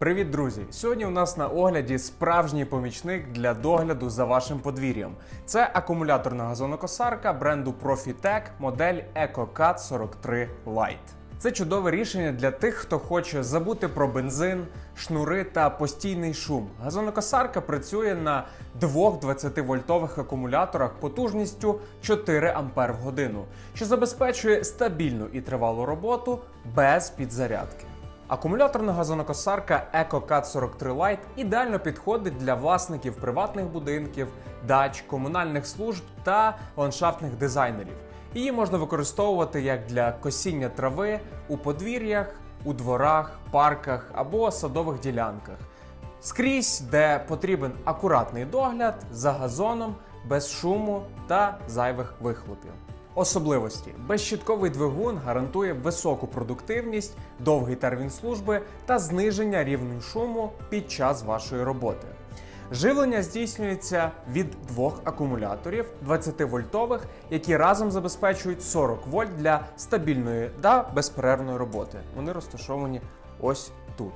Привіт, друзі! Сьогодні у нас на огляді справжній помічник для догляду за вашим подвір'ям. Це акумуляторна газонокосарка бренду Profitec модель EcoCut 43 Lite. Це чудове рішення для тих, хто хоче забути про бензин, шнури та постійний шум. Газонокосарка працює на двох 20-вольтових акумуляторах потужністю 4 Ампер в годину, що забезпечує стабільну і тривалу роботу без підзарядки. Акумуляторна газонокосарка EcoCut 43 Lite ідеально підходить для власників приватних будинків, дач, комунальних служб та ландшафтних дизайнерів. Її можна використовувати як для косіння трави у подвір'ях, у дворах, парках або садових ділянках. Скрізь, де потрібен акуратний догляд за газоном, без шуму та зайвих вихлопів. Особливості: безщитковий двигун гарантує високу продуктивність, довгий термін служби та зниження рівня шуму під час вашої роботи. Живлення здійснюється від двох акумуляторів 20-вольтових, які разом забезпечують 40 вольт для стабільної та безперервної роботи. Вони розташовані ось тут.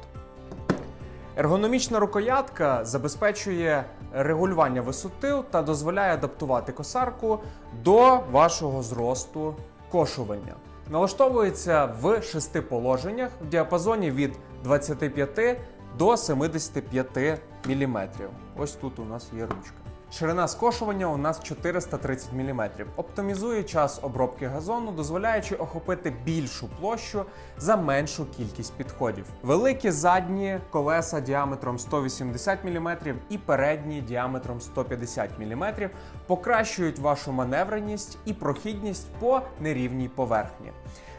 Ергономічна рукоятка забезпечує регулювання висоти та дозволяє адаптувати косарку до вашого зросту кошування. Налаштовується в шести положеннях в діапазоні від 25 до 75 мм. Ось тут у нас є ручка. Ширина скошування у нас 430 мм. Оптимізує час обробки газону, дозволяючи охопити більшу площу за меншу кількість підходів. Великі задні колеса діаметром 180 мм і передні діаметром 150 мм покращують вашу маневреність і прохідність по нерівній поверхні.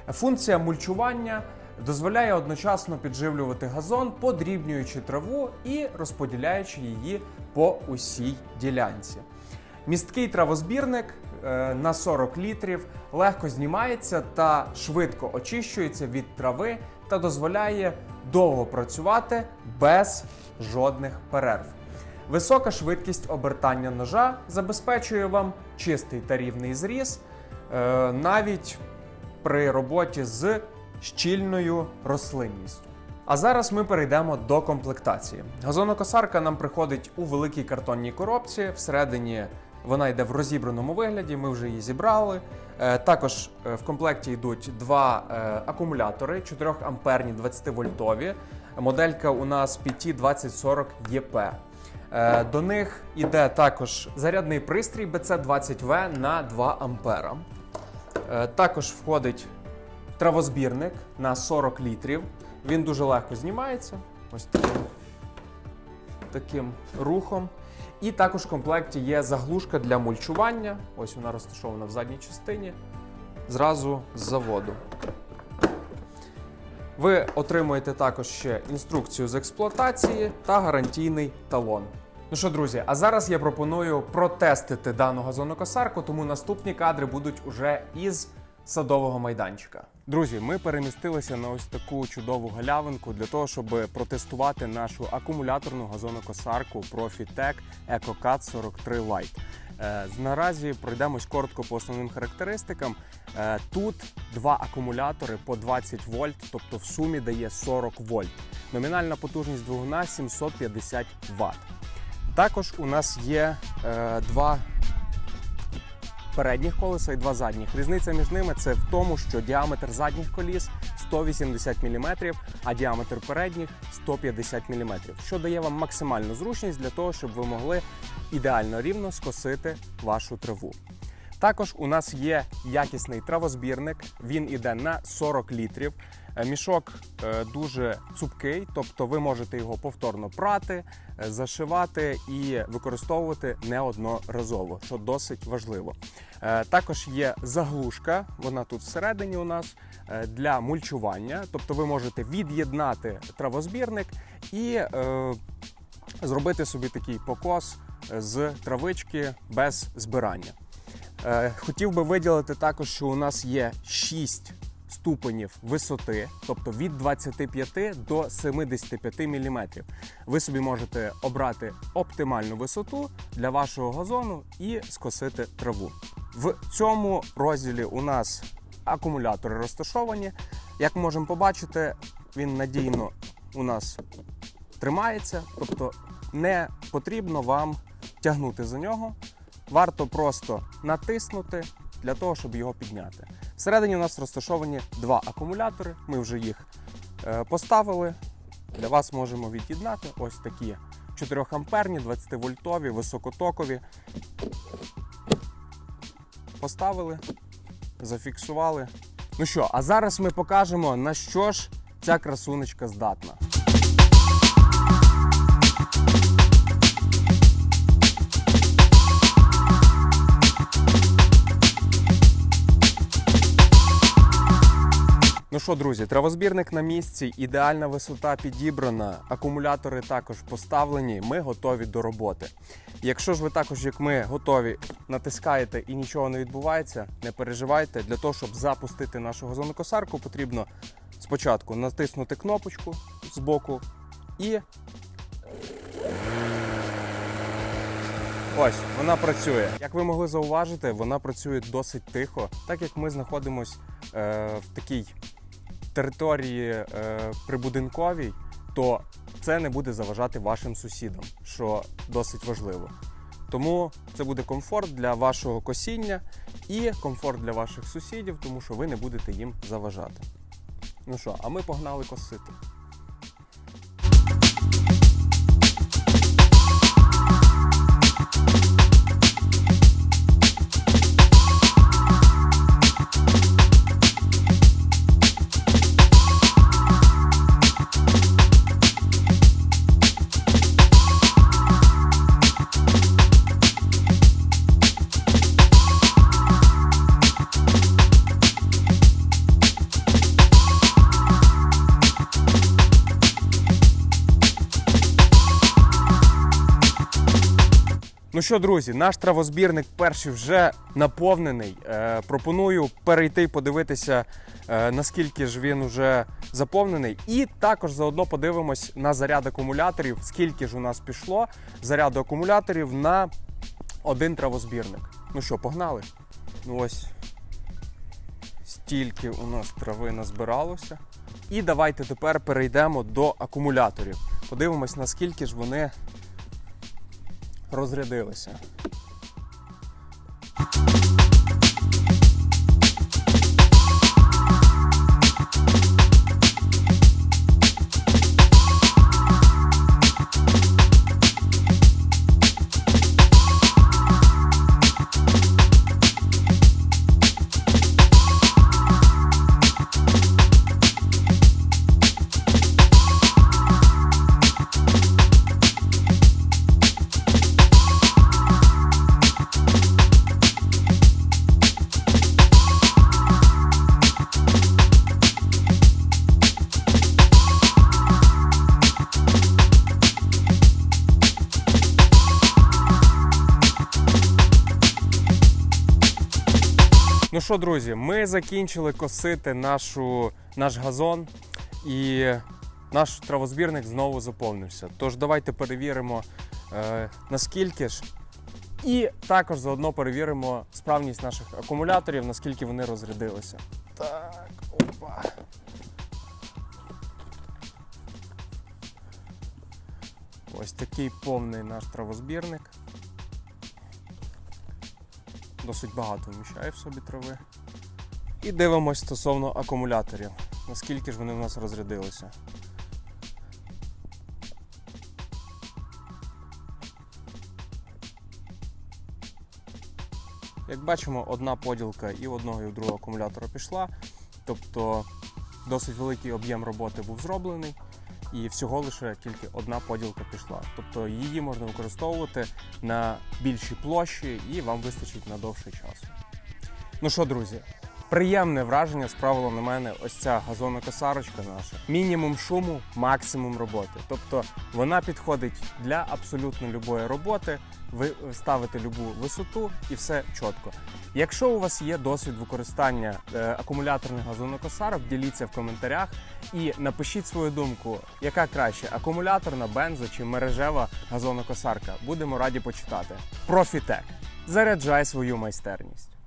Функція мульчування дозволяє одночасно підживлювати газон, подрібнюючи траву і розподіляючи її по усій ділянці. Місткий травозбірник е, на 40 літрів легко знімається та швидко очищується від трави та дозволяє довго працювати без жодних перерв. Висока швидкість обертання ножа забезпечує вам чистий та рівний зріз, е, навіть при роботі з щільною рослинністю. А зараз ми перейдемо до комплектації. Газонокосарка нам приходить у великій картонній коробці. Всередині вона йде в розібраному вигляді. Ми вже її зібрали. Е, Також е, в комплекті йдуть два е, акумулятори 4 амперні 20 вольтові. Моделька у нас PT2040 EP. Е, До них іде також зарядний пристрій BC20V на 2 ампера. Також входить травозбірник на 40 літрів. Він дуже легко знімається. Ось таким, таким рухом. І також в комплекті є заглушка для мульчування. Ось вона розташована в задній частині. Зразу з заводу. Ви отримуєте також ще інструкцію з експлуатації та гарантійний талон. Ну що, друзі, а зараз я пропоную протестити дану газонокосарку, тому наступні кадри будуть уже із садового майданчика. Друзі, ми перемістилися на ось таку чудову галявинку для того, щоб протестувати нашу акумуляторну газонокосарку Profitec EcoCut 43 Lite. Е, Наразі пройдемось коротко по основним характеристикам. Е, Тут два акумулятори по 20 вольт, тобто в сумі дає 40 вольт. Номінальна потужність двигуна 750 Вт. Також у нас є е, два передніх колеса і два задніх. Різниця між ними це в тому, що діаметр задніх коліс 180 мм, а діаметр передніх 150 мм, що дає вам максимальну зручність для того, щоб ви могли ідеально рівно скосити вашу траву. Також у нас є якісний травозбірник. Він іде на 40 літрів. Е, Мішок е, дуже цупкий, тобто ви можете його повторно прати, е, зашивати і використовувати неодноразово, що досить важливо. Також є заглушка, вона тут всередині у нас для мульчування, тобто ви можете від'єднати травозбірник і зробити собі такий покос з травички без збирання. Хотів би виділити також, що у нас є 6 ступенів висоти, тобто від 25 до 75 мм. Ви собі можете обрати оптимальну висоту для вашого газону і скосити траву. В цьому розділі у нас акумулятори розташовані. Як можемо побачити, він надійно у нас тримається, тобто не потрібно вам тягнути за нього. Варто просто натиснути для того, щоб його підняти. Всередині у нас розташовані два акумулятори. Ми вже їх е, поставили. Для вас можемо від'єднати ось такі 4 амперні, 20 вольтові, високотокові. Поставили, зафіксували. Ну що, а зараз ми покажемо, на що ж ця красунечка здатна. Ну що, друзі, травозбірник на місці, ідеальна висота підібрана, акумулятори також поставлені. Ми готові до роботи. Якщо ж ви також, як ми, готові, натискаєте і нічого не відбувається, не переживайте. Для того, щоб запустити нашу газонокосарку, потрібно спочатку натиснути кнопочку з боку і. Ось вона працює. Як ви могли зауважити, вона працює досить тихо, так як ми знаходимося е, в такій території е, прибудинковій, то це не буде заважати вашим сусідам, що досить важливо. Тому це буде комфорт для вашого косіння і комфорт для ваших сусідів, тому що ви не будете їм заважати. Ну що, а ми погнали косити. Ну що, друзі, наш травозбірник перший вже наповнений. Е, пропоную перейти подивитися, е, наскільки ж він вже заповнений. І також заодно подивимось на заряд акумуляторів, скільки ж у нас пішло заряду акумуляторів на один травозбірник. Ну що, погнали? Ну ось стільки у нас трави назбиралося. І давайте тепер перейдемо до акумуляторів. Подивимось, наскільки ж вони розрядилися. Ну що, друзі, ми закінчили косити нашу, наш газон і наш травозбірник знову заповнився. Тож давайте перевіримо, е, наскільки ж. І також заодно перевіримо справність наших акумуляторів, наскільки вони розрядилися. Так, опа. Ось такий повний наш травозбірник. Досить багато вміщає в собі трави. І дивимось стосовно акумуляторів. Наскільки ж вони в нас розрядилися. Як бачимо, одна поділка і в одного, і в другого акумулятора пішла. Тобто досить великий об'єм роботи був зроблений, і всього лише тільки одна поділка пішла. Тобто її можна використовувати на більшій площі і вам вистачить на довший час. Ну що, друзі, приємне враження справила на мене ось ця газонокосарочка наша. Мінімум шуму, максимум роботи. Тобто вона підходить для абсолютно любої роботи. Ви ставите любу висоту і все чітко. Якщо у вас є досвід використання е, акумуляторних газонокосарок, діліться в коментарях і напишіть свою думку, яка краще акумуляторна, бензо чи мережева газонокосарка. Будемо раді почитати. Профітек. Заряджай свою майстерність.